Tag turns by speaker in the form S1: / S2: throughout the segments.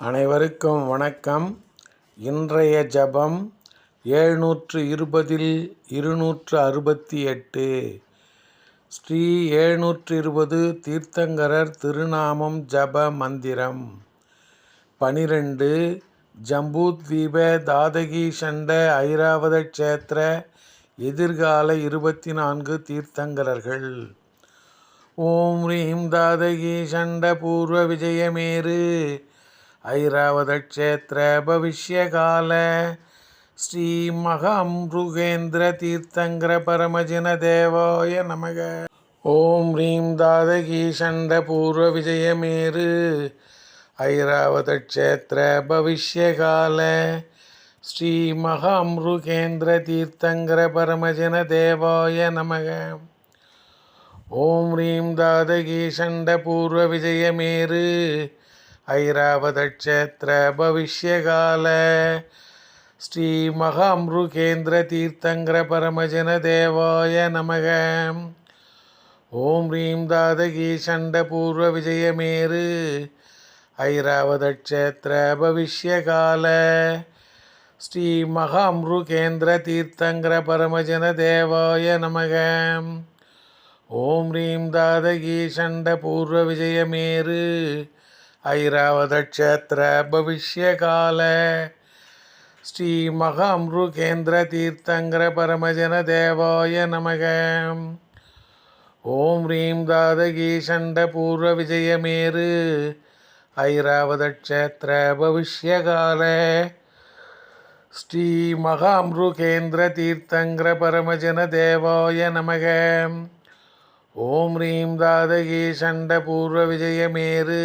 S1: அனைவருக்கும் வணக்கம். இன்றைய ஜபம் ஏழ்நூற்று இருபதில் இருநூற்று அறுபத்தி எட்டு ஸ்ரீ ஏழ்நூற்று இருபது தீர்த்தங்கரர் திருநாமம் ஜப மந்திரம். பனிரெண்டு ஜம்பூத்வீப தாதகி சண்ட ஐராவத க்ஷேத்திர எதிர்கால இருபத்தி நான்கு தீர்த்தங்கரர்கள். ஓம் ரீம் தாதகி சண்ட பூர்வ விஜயமேரு ஐராவதக்ஷேத்திர பவிஷ்யகால. ஸ்ரீ மகாமருகேந்திர தீர்த்தங்கர பரமஜின தேவாய நமக. ஓம் ஹ்ரீம் தாதகி சண்ட பூர்வ விஜயமேரு ஐராவதக்ஷேத்திர பவிஷ்யகால. ஸ்ரீ மகாமருகேந்திர தீர்த்தங்கர பரமஜன தேவாய நமக. ஓம் ஹ்ரீம் தாதகி சண்ட பூர்வ விஜயமேரு ஐராவதக்ஷேத்திர பவிஷ்யகால ஸ்ரீ மகாம்ருகேந்திர தீர்த்தங்கர பரமஜன தேவாய நமக. ஓம் ரீம் தாதகி சண்ட பூர்வ விஜயமேரு ஐராவதக்ஷேத்திர பவிஷ்யகால ஸ்ரீ மகாம்ருகேந்திர தீர்த்தங்கர ஐராவதக்ஷேத்திர பவிஷ்யகால. ஸ்ரீ மகாமருகேந்திர தீர்த்தங்கர பரமஜன தேவாய நமக. ஓம் ரீம் தாதகி சண்ட பூர்வ விஜயமேரு. ஐராவதக்ஷேத்திர பவிஷ்யகால. ஸ்ரீ மகாமருகேந்திர தீர்த்தங்கர பரமஜன தேவாய நமக. ஓம் ரீம் தாதகி சண்ட பூர்வ விஜயமேரு.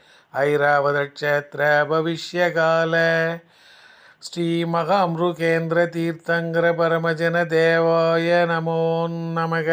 S1: ஐராவதக்ஷேத்திர பவிஷ்யகால ஸ்ரீ மகாமருகேந்திர தீர்த்தங்கர பரமஜன தேவாய நமோ நமக.